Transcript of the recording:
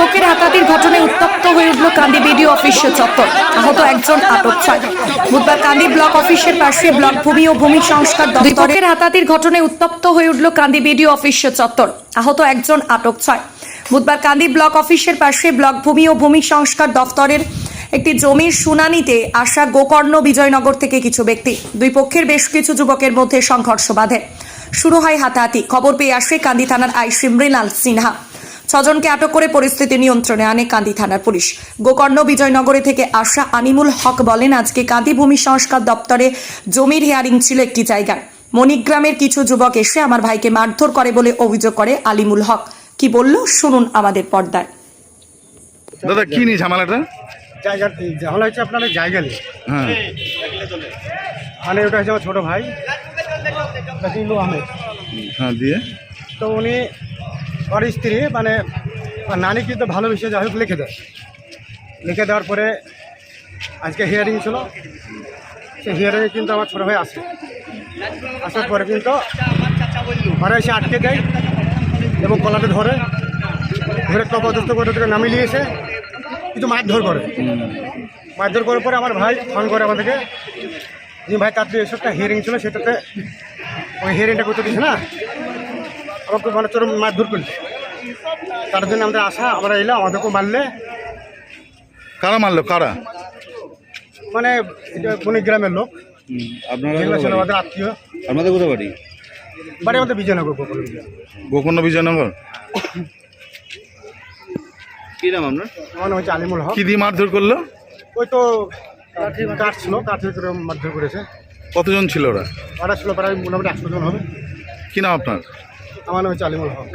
পক্ষের হাতাহাতির ঘটনায় উত্তপ্ত হয়ে উঠল কান্দি বিডিও অফিস চত্বর। আহত একজন আটক ছয় বুধবার কান্দি ব্লক অফিসের পাশে ব্লক ভূমি ও ভূমি সংস্কার দপ্তরের হাতাহাতির ঘটনায় উত্তপ্ত হয়ে উঠল কান্দি বিডিও অফিস চত্বর। আহত একজন আটক ছয় বুধবার কান্দি ব্লক অফিসের পাশে ব্লক ভূমি ও ভূমি সংস্কার দপ্তরের একটি জমির শুনানিতে আসা গোকর্ণ বিজয়নগর থেকে কিছু ব্যক্তি। দুই পক্ষের বেশ কিছু যুবকের মধ্যে সংঘর্ষ বাধে। শুরু হয় হাতাহাতি। খবর পেয়ে আসে কান্দি থানার আইসি মৃণাল সিনহা। ছজনকে আটক করে পরিস্থিতি নিয়ন্ত্রণে আনে কান্দি থানার পুলিশ। গোকর্ণ বিজয়নগরে থেকে আসা আনিমুল হক বলেন আজকে কান্দি ভূমি সংস্কার দপ্তরে জমির হিয়ারিং ছিল একটি জায়গায়। মণিগ্রামের কিছু যুবক এসে আমার ভাইকে মারধর করে বলে অভিযোগ করে আলিমুল হক। কি বলল? শুনুন আমাদের পর্দায়। দাদা কি নিয়ে ঝামেলাটা? জায়গা ঝামেলা হচ্ছে আপনার জায়গা নেই হ্যাঁ। মানে ওটা হচ্ছে আমার ছোটো ভাই। আহমেদ হ্যাঁ দিয়ে। তো উনি ওর স্ত্রী মানে নানি কিন্তু ভালোবেসে যাই হোক লিখে দেয়। লিখে দেওয়ার পরে আজকে হিয়ারিং ছিল। সেই হিয়ারিংয়ে কিন্তু আমার ছোটো ভাই আসে। আসার পরে কিন্তু ঘরে এসে আটকে দেয় এবং কলাটা ধরে ধরে কপদস্ত করে থেকে নামিয়ে নিয়েছে কিন্তু মারধর করে। মারধর করার পরে আমার ভাই ফোন করে আমাদেরকে যে ভাই, তার যে এসবটা হিয়ারিং ছিল, সেটাতে ওই হিয়ারিংটা করতে দিচ্ছে না? আমাকে মানে চরম মারধর করছে। তার জন্য আমাদের আশা আমরা এলাম আমাদেরকেও মারলে। কারা মারলো? কারা? মানে এটা বণিক গ্রামের লোক। আপনারা ছিল আমাদের আত্মীয়। আপনাদের বাড়ি? বাড়ি আমাদের বিজয়নগর গোপাল গোকর্ণ বিজয়নগর? কি নাম আপনার? আমার নাম হচ্ছে আলিমুল হক। কি দিয়ে মারধর করল? ওই তো কাঠ ছিল কাঠের করে মারধর করেছে। কতজন ছিল ওরা? ওরা ছিল প্রায় মোটামুটি একশো জন হবে। কি নাম আপনার? আমার নামে হচ্ছে আলিমুল হক।